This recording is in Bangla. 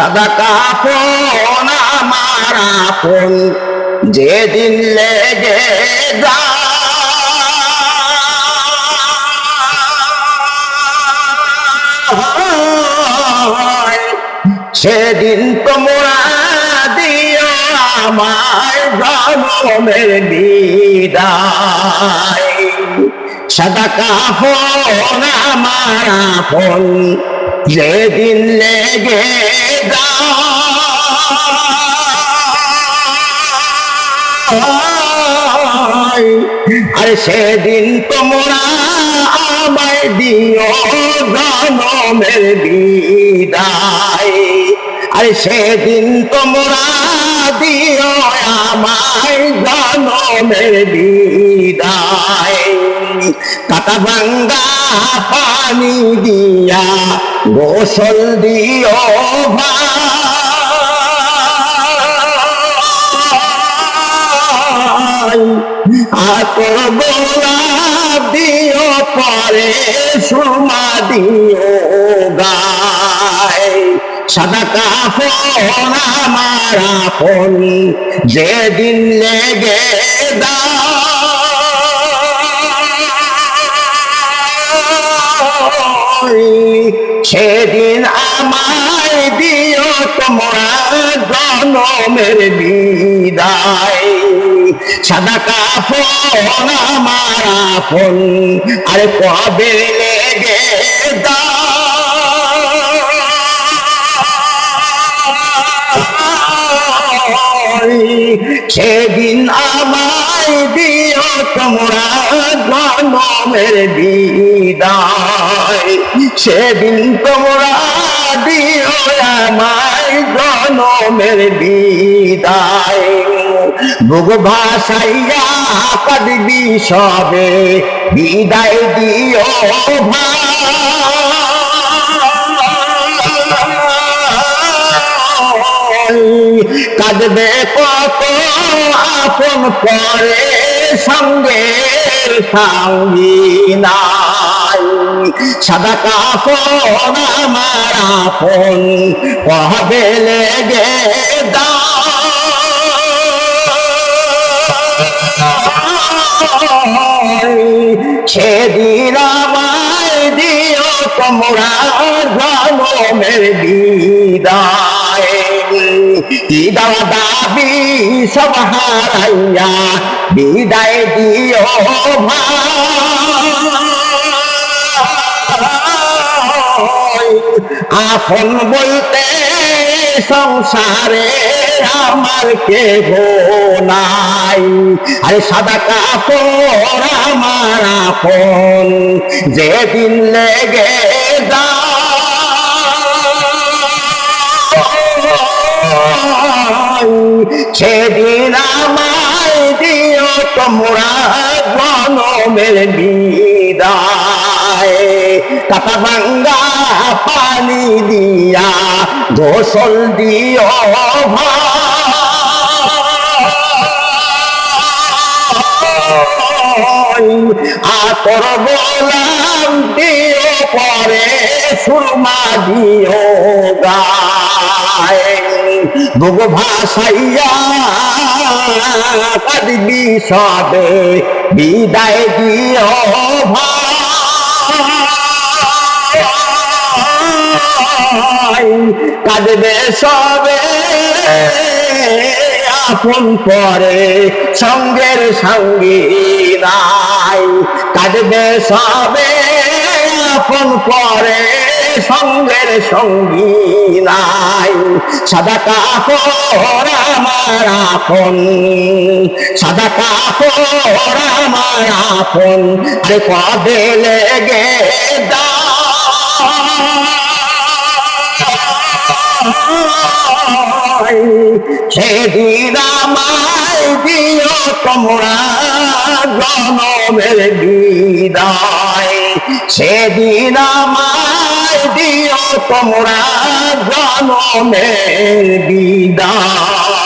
সাদা কাপন আমার আপন, যেদিন লেগে যায়, সেদিন তোমরা দিও আমার জনমের বিদায়। সাদা কাপন আমার আপন, যেদিন লেগে আর সেদিন তোমরা আমায় দিও জনমের বিদায়। আর সেদিন তোমরা দিও আমায় জনমের বিদায়। কাটা ভাঙ্গা পানি দিয়া গোসল দিও ভাই আতর দিও, পরে সুমা দিও গায়। সাদা কাপড় আমার যেদিন লেগে সেদিন আমায় দিও তোমরা জনমের বিদায়। সাদা কাপড় আমার আপন, আরে কবে লেগে সেদিন আমায় দিও তোমরা জনমের বিদায়। সেদিন তোমরা দিও আমায় জনমের বিদায়। বুক ভাসাইয়া কাঁদবি সবে, বিদায় দিও কাঁদবে কত আপন পরে সঙ্গে সঙ্গী। সাদা কাপড় আমার আপন কবে লেগে সেদিন আমায় দিও তোমরা জনমের বিদায়। ইদাও দাবি সব হারাইয়া, বিদায় দিও ভাই আপন বলতে সংসারে আমার কে নাই। আরে সাদা কাপড় আমার আপন, যেদিন লেগে যায়, সেদিন আমায় দিও তোমরা জনমের বিদায়। কাটা ভাঙ্গা পানি দিয়া গোসল দিও আতর গোলাম দিও পরে সুরমা দিও গায়। বুক ভাসাইয়া কাঁদবি সবে, বিদায় দিও ভাই কাঁদবে সবে। আপন পরে সঙ্গের সঙ্গী নাই। কাঁদবে সবে আপন পরে সঙ্গের সঙ্গী নাই। সাদা কাপড় আমার আপন, সাদা কাপড় আমার আপন। আরে কবে লেগে দায় সেদিন আমায় দিও তোমরা জনমের বিদায়। সেদিন আমায় দিও তোমরা জনমের বিদায়।